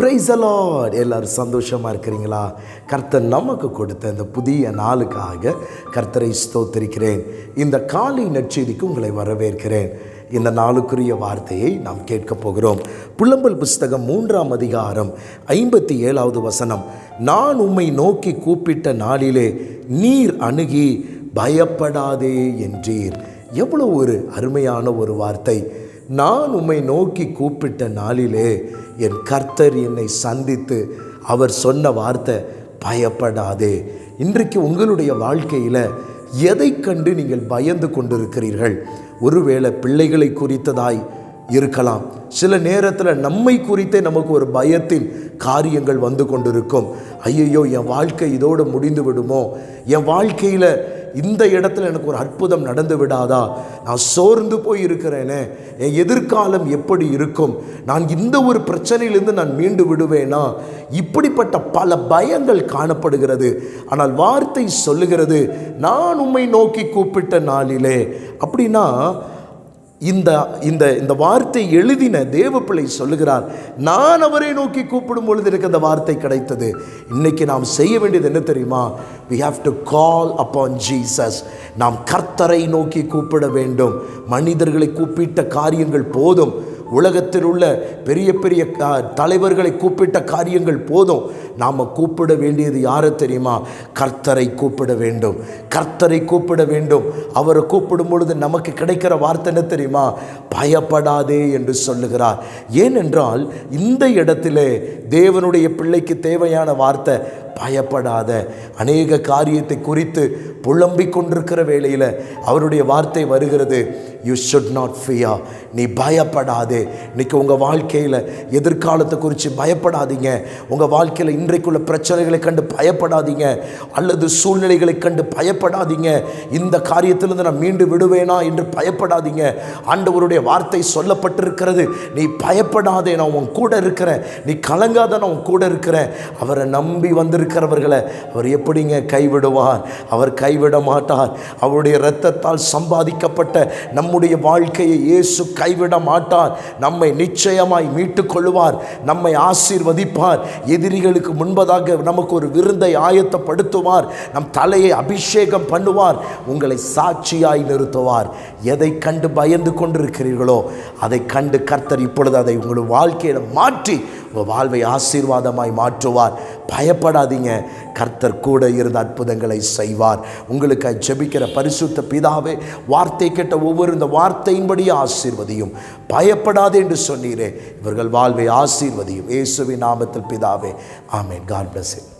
Price allot எல்லோரும் சந்தோஷமாக இருக்கிறீங்களா? கர்த்தர் நமக்கு கொடுத்த இந்த புதிய நாளுக்காக கர்த்தரை ஸ்தோத்திருக்கிறேன். இந்த காலை நற்செய்திக்கு உங்களை வரவேற்கிறேன். இந்த நாளுக்குரிய வார்த்தையை நாம் கேட்கப் போகிறோம். புலம்பல் புஸ்தகம் மூன்றாம் அதிகாரம் ஐம்பத்தி ஏழாவது வசனம். நான் உம்மை நோக்கி கூப்பிட்ட நாளிலே நீர் அணுகி பயப்படாதே என்றீர். எவ்வளோ ஒரு அருமையான ஒரு வார்த்தை. நான் உம்மை நோக்கி கூப்பிட்ட நாளிலே என் கர்த்தர் என்னை சந்தித்து அவர் சொன்ன வார்த்தை பயப்படாதே. இன்றைக்கு உங்களுடைய வாழ்க்கையில் எதை கண்டு நீங்கள் பயந்து கொண்டிருக்கிறீர்கள்? ஒருவேளை பிள்ளைகளை குறித்ததாய் இருக்கலாம். சில நேரத்தில் நம்மை குறித்தே நமக்கு ஒரு பயத்தின் காரியங்கள் வந்து கொண்டிருக்கும். ஐயையோ என் வாழ்க்கை இதோடு முடிந்து விடுமோ? என் வாழ்க்கையில் இந்த இடத்துல எனக்கு ஒரு அற்புதம் நடந்து விடாதா? நான் சோர்ந்து போய் இருக்கிறேனே என் எதிர்காலம் எப்படி இருக்கும்? நான் இந்த ஒரு பிரச்சனையிலிருந்து நான் மீண்டு விடுவேனா? இப்படிப்பட்ட பல பயங்கள் காணப்படுகிறது. ஆனால் வார்த்தை சொல்லுகிறது நான் உம்மை நோக்கி கூப்பிட்ட நாளிலே. அப்படின்னா இந்த இந்த இந்த வார்த்தை எழுதின தேவப்பிள்ளை சொல்லுகிறார் நான் அவரை நோக்கி கூப்பிடும் பொழுது எனக்கு அந்த வார்த்தை கிடைத்தது. இன்னைக்கு நாம் செய்ய வேண்டியது என்ன தெரியுமா? We have to call upon Jesus நாம் கர்த்தரை நோக்கி கூப்பிட வேண்டும். மனிதர்களை கூப்பிட்ட காரியங்கள் போதும். உலகத்தில் உள்ள பெரிய பெரிய தலைவர்களை கூப்பிட்ட காரியங்கள் போதும். நாம் கூப்பிட வேண்டியது யாரை தெரியுமா? கர்த்தரை கூப்பிட வேண்டும். கர்த்தரை கூப்பிட வேண்டும். அவரை கூப்பிடும் பொழுது நமக்கு கிடைக்கிற வார்த்தை என்ன தெரியுமா? பயப்படாதே என்று சொல்லுகிறார். ஏனென்றால் இந்த இடத்திலே தேவனுடைய பிள்ளைக்கு தேவையான வார்த்தை பயப்படாத அநேக காரியத்தை குறித்து புலம்பிக் கொண்டிருக்கிற வேளையில் அவருடைய வார்த்தை வருகிறது. யூ ஷுட் நாட் ஃபியா நீ பயப்படாதே. இன்றைக்கி உங்கள் வாழ்க்கையில் எதிர்காலத்தை குறித்து பயப்படாதீங்க. உங்கள் வாழ்க்கையில் இன்றைக்குள்ள பிரச்சனைகளை கண்டு பயப்படாதீங்க. அல்லது சூழ்நிலைகளை கண்டு பயப்படாதீங்க. இந்த காரியத்திலிருந்து நான் மீண்டு விடுவேனா என்று பயப்படாதீங்க. ஆண்டவருடைய வார்த்தை சொல்லப்பட்டிருக்கிறது. நீ பயப்படாதே. நான் உன் கூட இருக்கிறேன். நீ கலங்காத நான் உன் கூட இருக்கிறேன். அவரை நம்பி வந்திருக்க இருக்கிறவர்களை அவர் எப்படிங்க கைவிடுவார்? அவர் கைவிட மாட்டார். அவருடைய இரத்தத்தால் சம்பாதிக்கப்பட்ட நம்முடைய வாழ்க்கையை இயேசு கைவிட மாட்டார். நம்மை நிச்சயமாய் மீட்டுக்கொள்வார். நம்மை ஆசீர்வதிப்பார். எதிரிகளுக்கு முன்பதாக நமக்கு ஒரு விருந்தை ஆயத்தப்படுத்துவார். நம் தலையை அபிஷேகம் பண்ணுவார். உங்களை சாட்சியாய் நிறுத்துவார். எதை கண்டு பயந்து கொண்டிருக்கிறீர்களோ அதை கண்டு கர்த்தர் இப்பொழுது அதை உங்கள் வாழ்க்கையில் மாற்றி உங்கள் வாழ்வை ஆசீர்வாதமாய் மாற்றுவார். பயப்படாதீங்க. கர்த்தர் கூட இருந்த அற்புதங்களை செய்வார். உங்களுக்கு ஜெபிக்கிற பரிசுத்த பிதாவே வார்த்தை கேட்ட ஒவ்வொரு இந்த வார்த்தையின்படியே ஆசீர்வதியும். பயப்படாதே என்று சொன்னீரே. இவர்கள் வாழ்வை ஆசீர்வதியும். இயேசுவின் நாமத்தில் பிதாவே ஆமேன். God plus